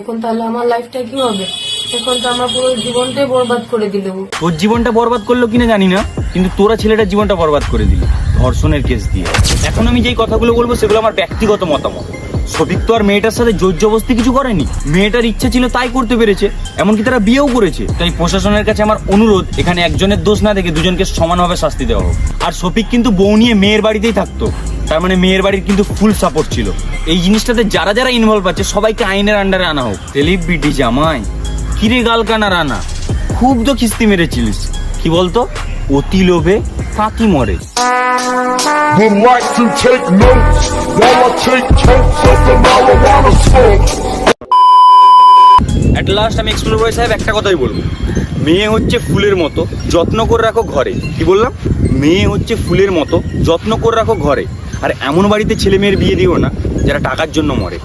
এখন তাহলে আমার লাইফটা কি হবে? এখন তো আমার পুরো জীবনটাই বরবাদ করে দিল তোর জীবনটা বরবাদ করল কিনা জানি না, কিন্তু তোরা ছেলেটার জীবনটা বরবাদ করে দিলি, ধর্ষণের কেস দিয়ে। এখন আমি যেই কথাগুলো বলব সেগুলো আমার ব্যক্তিগত মতামত। সবিক তো আর মেয়েটার সাথে জোর জবস্তি কিছু করেনি। মেয়েটার ইচ্ছে ছিল তাই করতে পেরেছে, এমনকি তারা বিয়েও করেছে। তাই প্রশাসনের কাছে আমার অনুরোধ, এখানে একজনের দোষ না দেখে দুজনকে সমানভাবে শাস্তি দেওয়া হোক। আর সফিক কিন্তু বউ নিয়ে মেয়ের বাড়িতেই থাকতো। তার মানে মেয়ের বাড়ির কিন্তু ফুল সাপোর্ট ছিল। এই জিনিসটাতে যারা যারা ইনভলভ আছে সবাইকে আইনের আন্ডারে আনা হোক। সেলিব্রিটি জামাই কিরে গালকানা রানা খুব তো কিস্তি মেরেছিলিস। কি বলতো? অতি লোভে তাঁতি মরে। Would like to take notes while I take totes of the marijuana smoke. At last আমি এক্সপ্লোর বয় সাহেব একটা কথাই বলব। মেয়ে হচ্ছে ফুলের মতো যত্ন করে রাখো ঘরে। কি বললাম? মেয়ে হচ্ছে ফুলের মতো যত্ন করে রাখো ঘরে। আর এমন বাড়িতে ছেলে মেয়ের বিয়ে দিও না যারা টাকার জন্য মরে।